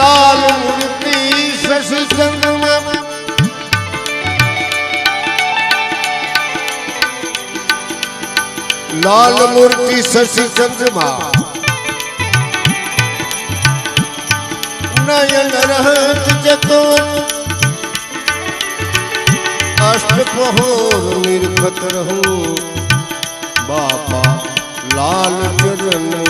લાલ મૂર્તિ શશી ચંદ્રમાં લાલ મૂર્તિ શશી ચંદ્રમાં નયન રહત જતો અષ્ટપહોર નિર્ખત રહું બાપા લાલ ચરણ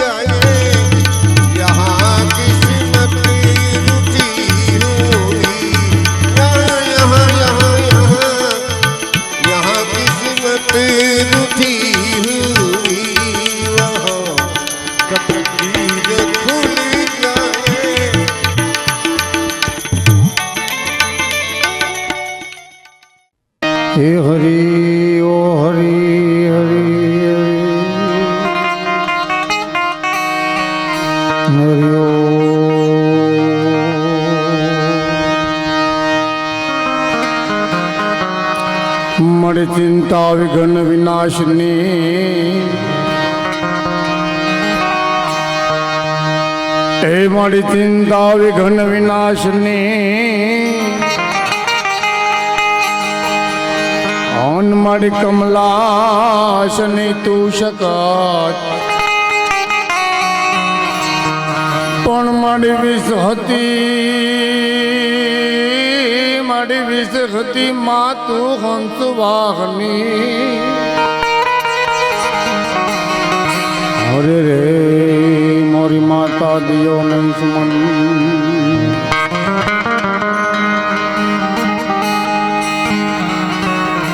பாட்டு મળી ચિંતા વિઘ્ન વિનાશની હે મારી ચિંતા વિઘ્ન વિનાશની અન મારી કમલાશની તું શકત. પણ મારી વિષ હતી મારી વિષ હતી, મા તું હંસ વાહની. હરે રે, મોરી માતા દિયો નહીં સુમન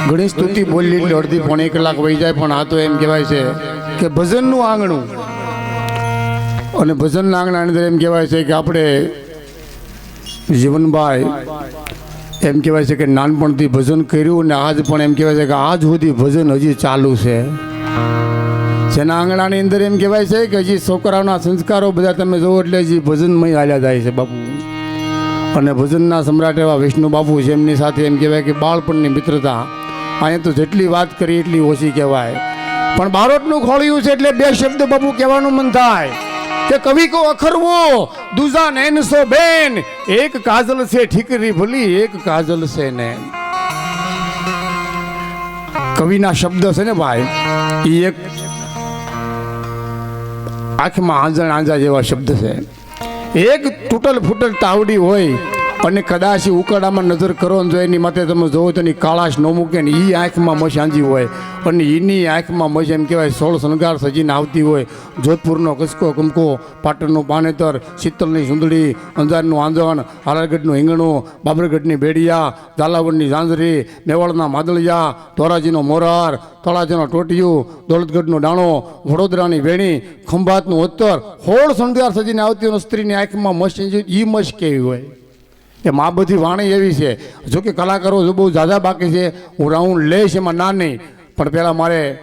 ગણેશ સ્તુતિ બોલી અડધી પોણે એક કલાક વહી જાય, પણ આ તો એમ કહેવાય છે કે ભજનનું આંગણું. અને ભજનના આંગણા અંદર એમ કહેવાય છે કે આપણે જીવનભાઈ એમ કહેવાય છે કે નાનપણથી ભજન કર્યું અને આજ પણ એમ કહેવાય છે કે આજ સુધી ભજન હજી ચાલુ છે. જેના આંગણાની અંદર એમ કહેવાય છે કે હજી છોકરાઓના સંસ્કારો બધા તમે જોવો એટલે હજી ભજનમય હાલ્યા જાય છે બાપુ. અને ભજનના સમ્રાટ એવા વિષ્ણુ બાપુ છે, એમની સાથે એમ કહેવાય કે બાળપણની મિત્રતા. અહીંયા તો જેટલી વાત કરી એટલી ઓછી કહેવાય. પણ બારોટનું ખોળ્યું છે એટલે બે શબ્દ બાપુ કહેવાનું મન થાય. કે કવિ કો અખરવો, દુજા નૈન સો બેન, એક કાજલ છે ઠીકરી ભલી, એક કાજલ છે નૈન કવિના શબ્દ છે ને ભાઈ એ એક આંખમાં આંજણ આંજા જેવા શબ્દ છે. એક તૂટલ ફૂટલ તાવડી હોય અને કદાચ ઉકાળામાં નજર કરો ને જો એની માથે તમે જોવો તો એની કાળાશ ન મૂકે ને એ આંખમાં મશ આંજી હોય. અને એની આંખમાં મશ એમ કહેવાય સોળ શણગાર સજીને આવતી હોય. જોધપુરનો કસકો કમકો, પાટણનું પાનેતર શીતલની સુંદડી, અંજારનું આંજણ હાલારગઢનું હિંગણું, બાબરગઢની બેડિયા, ઝાલાવડની ઝાંઝરી, મેવાડના માદળિયા, ધોરાજીનો મોરાર, તળાજાનો ટોટિયું, દોલતગઢનો ડાણો, વડોદરાની વેણી, ખંભાતનું ઉત્તર, હોળ શણગાર સજીને આવતી હોય સ્ત્રીની આંખમાં મસ એ મશ કેવી હોય? એ મા બધી વાણી એવી છે. જો કે કલાકારો જો બહુ ઝાઝા બાકી છે, હું રાઉન્ડ લઈશ એમાં ના નહીં. પણ પહેલાં મારે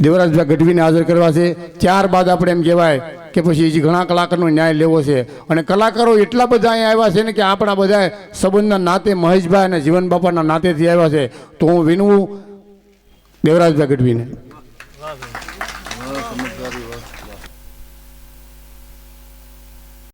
દેવરાજભાઈ ગઢવીને હાજર કરવા છે. ત્યારબાદ આપણે એમ કહેવાય કે પછી હજી ઘણા કલાકારનો ન્યાય લેવો છે. અને કલાકારો એટલા બધા અહીંયા આવ્યા છે ને કે આપણા બધા સંબંધના નાતે મહેશભાઈ અને જીવન બાપાના નાતેથી આવ્યા છે. તો હું વિનવું દેવરાજભાઈ ગઢવીને.